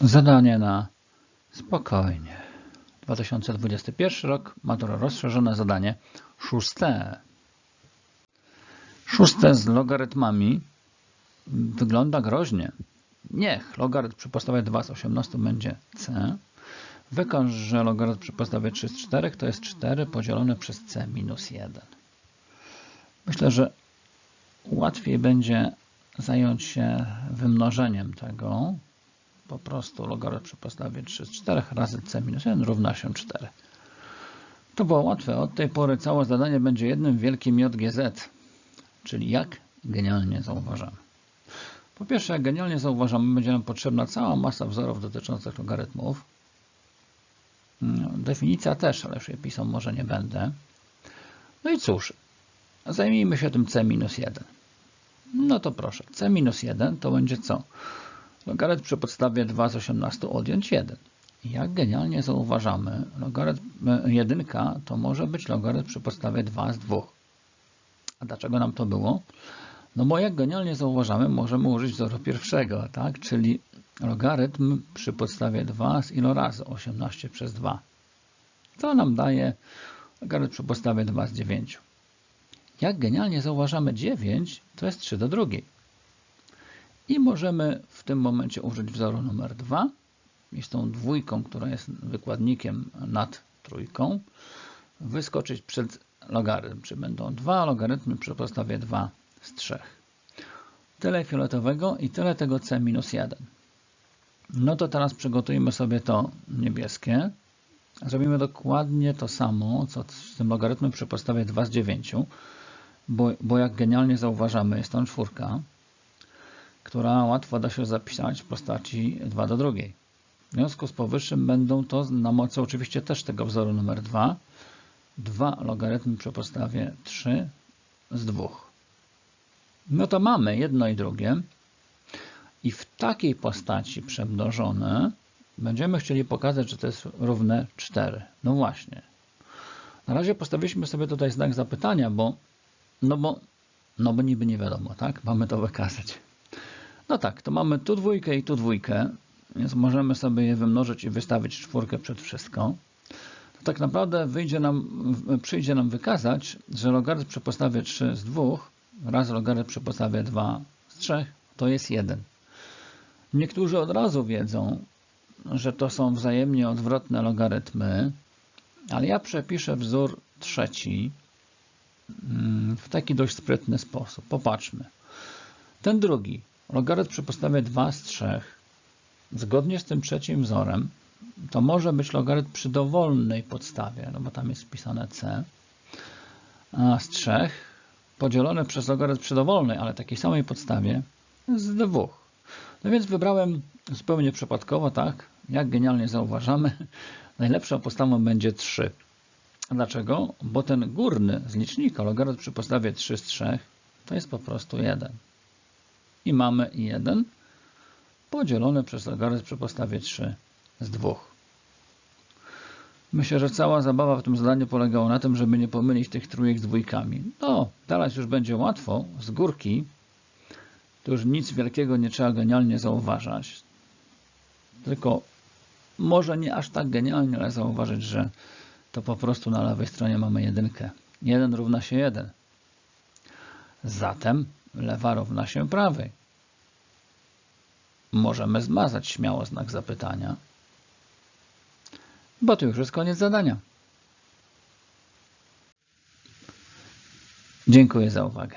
Zadanie na spokojnie. 2021 rok, matura rozszerzone zadanie szóste. Szóste z logarytmami wygląda groźnie. Niech logarytm przy podstawie 2 z 18 będzie c. Wykaż, że logarytm przy podstawie 3 z 4 to jest 4 podzielone przez c minus 1. Myślę, że łatwiej będzie zająć się wymnożeniem tego. Po prostu logarytm przy podstawie 3 z 4 razy c minus 1 równa się 4. To było łatwe. Od tej pory całe zadanie będzie jednym wielkim JGZ, czyli jak genialnie zauważamy. Po pierwsze, jak genialnie zauważamy, będzie nam potrzebna cała masa wzorów dotyczących logarytmów. Definicja też, ale już jej pisał może nie będę. No i cóż, zajmijmy się tym c minus 1. No to proszę, c minus 1 to będzie co? Logarytm przy podstawie 2 z 18 odjąć 1. Jak genialnie zauważamy, logarytm 1 to może być logarytm przy podstawie 2 z 2. A dlaczego nam to było? No bo jak genialnie zauważamy, możemy użyć wzoru pierwszego, tak? czyli logarytm przy podstawie 2 z ilorazy 18 przez 2. To nam daje logarytm przy podstawie 2 z 9. Jak genialnie zauważamy 9, to jest 3 do drugiej. I możemy w tym momencie użyć wzoru numer 2 i z tą dwójką, która jest wykładnikiem nad trójką, wyskoczyć przed logarytm. Czy będą dwa logarytmy przy podstawie 2 z 3. Tyle fioletowego i tyle tego c minus 1. No to teraz przygotujmy sobie to niebieskie. Zrobimy dokładnie to samo, co z tym logarytmem przy podstawie 2 z 9, bo, bo jak genialnie zauważamy, jest tam czwórka, która łatwo da się zapisać w postaci 2 do drugiej. W związku z powyższym będą to na mocy oczywiście też tego wzoru numer 2, dwa logarytmy przy podstawie 3 z 2. No to mamy jedno i drugie i w takiej postaci przemnożone będziemy chcieli pokazać, że to jest równe 4. No właśnie. Na razie postawiliśmy sobie tutaj znak zapytania, bo no bo, no bo niby nie wiadomo, tak? Mamy to wykazać. No tak, to mamy tu dwójkę i tu dwójkę, więc możemy sobie je wymnożyć i wystawić czwórkę przed wszystko. To tak naprawdę wyjdzie nam, przyjdzie nam wykazać, że logarytm przy podstawie 3 z 2 razy logarytm przy podstawie 2 z 3 to jest 1. Niektórzy od razu wiedzą, że to są wzajemnie odwrotne logarytmy, ale ja przepiszę wzór trzeci w taki dość sprytny sposób. Popatrzmy. Ten drugi, logarytm przy podstawie 2 z 3, zgodnie z tym trzecim wzorem, to może być logarytm przy dowolnej podstawie, no bo tam jest wpisane c, z 3 podzielone przez logarytm przy dowolnej, ale takiej samej podstawie z 2. No więc wybrałem zupełnie przypadkowo, tak, jak genialnie zauważamy, najlepszą postawą będzie 3. Dlaczego? Bo ten górny z licznika, logarytm przy podstawie 3 z 3, to jest po prostu 1. I mamy 1 podzielone przez logarytm przy podstawie 3 z 2. Myślę, że cała zabawa w tym zadaniu polegała na tym, żeby nie pomylić tych trójek z dwójkami. No, teraz już będzie łatwo, z górki, to już nic wielkiego nie trzeba genialnie zauważać. Tylko może nie aż tak genialnie, ale zauważyć, że to po prostu na lewej stronie mamy jedynkę. 1 równa się 1. Zatem lewa równa się prawej. Możemy zmazać śmiało znak zapytania, bo to już jest koniec zadania. Dziękuję za uwagę.